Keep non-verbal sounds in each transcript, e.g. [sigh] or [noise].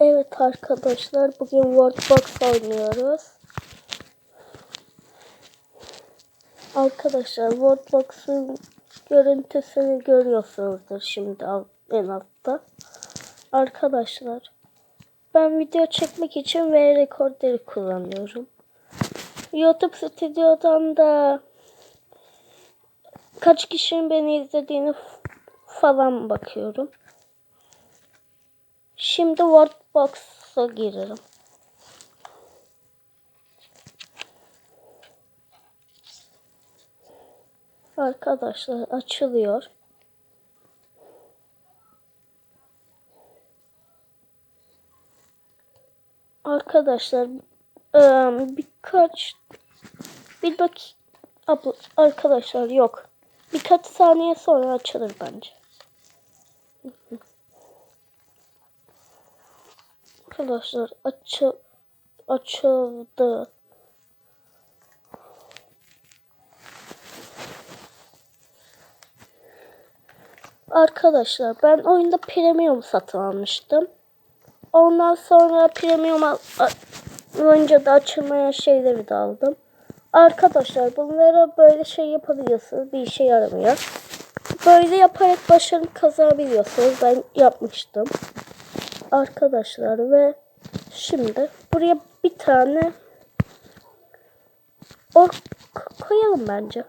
Evet arkadaşlar bugün Worldbox oynuyoruz. Arkadaşlar Worldbox'ın görüntüsünü görüyorsunuzdur şimdi en altta. Arkadaşlar ben video çekmek için V rekorderi kullanıyorum. YouTube stüdyodan da kaç kişinin beni izlediğini falan bakıyorum. Şimdi Wordbox'a girelim. Arkadaşlar açılıyor. Arkadaşlar birkaç bir abla, arkadaşlar yok. Birkaç saniye sonra açılır bence. [laughs] Arkadaşlar açı açıldı. Arkadaşlar ben oyunda premium satın almıştım. Ondan sonra premium önce de açılmayan şeyleri de aldım. Arkadaşlar bunlara böyle şey yapabiliyorsunuz. Bir işe yaramıyor. Böyle yaparak başarı kazanabiliyorsunuz. Ben yapmıştım. Arkadaşlar ve şimdi buraya bir tane ork koyalım bence.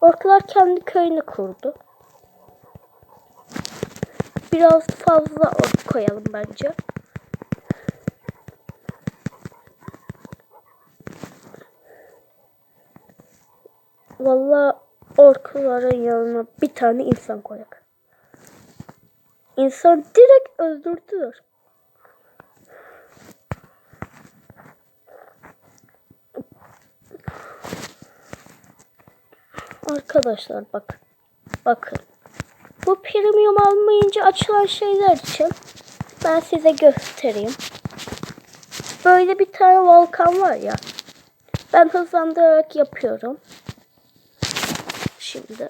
Orklar kendi köyünü kurdu. Biraz fazla ork koyalım bence. Vallahi orkların yanına bir tane insan koyak. İnsan direkt öldürdüler. Arkadaşlar bak. Bakın. Bu premium almayınca açılan şeyler için ben size göstereyim. Böyle bir tane volkan var ya. Ben hızlandırarak yapıyorum. Şimdi.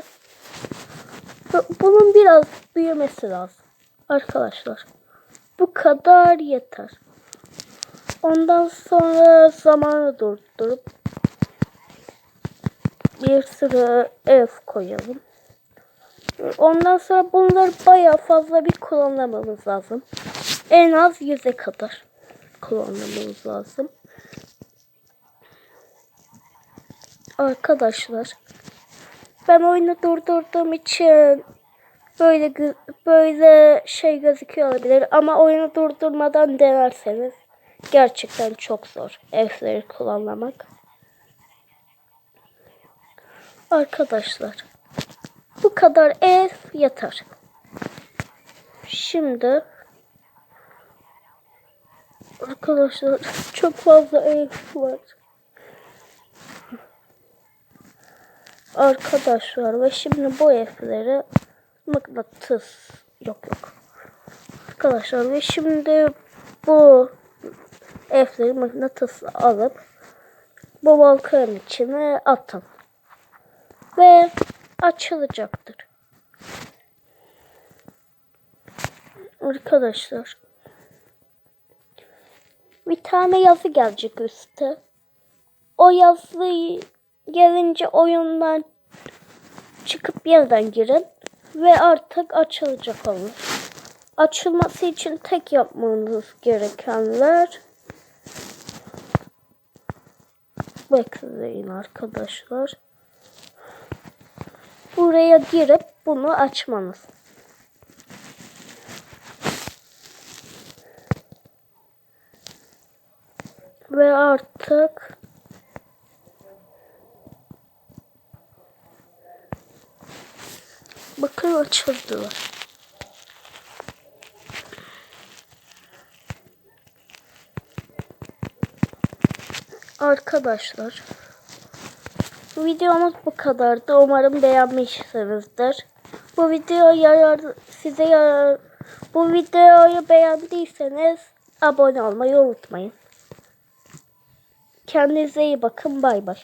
Bu- Bunun biraz büyümesi lazım. Arkadaşlar. Bu kadar yeter. Ondan sonra zamanı durdurup bir sürü ev koyalım. Ondan sonra bunları bayağı fazla bir kullanmamız lazım. En az yüze kadar kullanmamız lazım. Arkadaşlar ben oyunu durdurduğum için böyle böyle şey gözüküyor olabilir ama oyunu durdurmadan denerseniz gerçekten çok zor evleri kullanmak. Arkadaşlar bu kadar ev yeter. Şimdi arkadaşlar çok fazla ev var. Arkadaşlar ve şimdi bu evleri mıknatıs yok yok. Arkadaşlar ve şimdi bu evleri mıknatıs alıp bu volkanın içine atın. Ve açılacaktır. Arkadaşlar bir tane yazı gelecek üstte. O yazı gelince oyundan çıkıp yeniden girin ve artık açılacak olur. Açılması için tek yapmanız gerekenler bekleyin arkadaşlar. Buraya girip bunu açmanız. Ve artık bakın açıldılar. Arkadaşlar videomuz bu kadardı. Umarım beğenmişsinizdir. Bu video yarar size yarar. Bu videoyu beğendiyseniz abone olmayı unutmayın. Kendinize iyi bakın. Bay bay.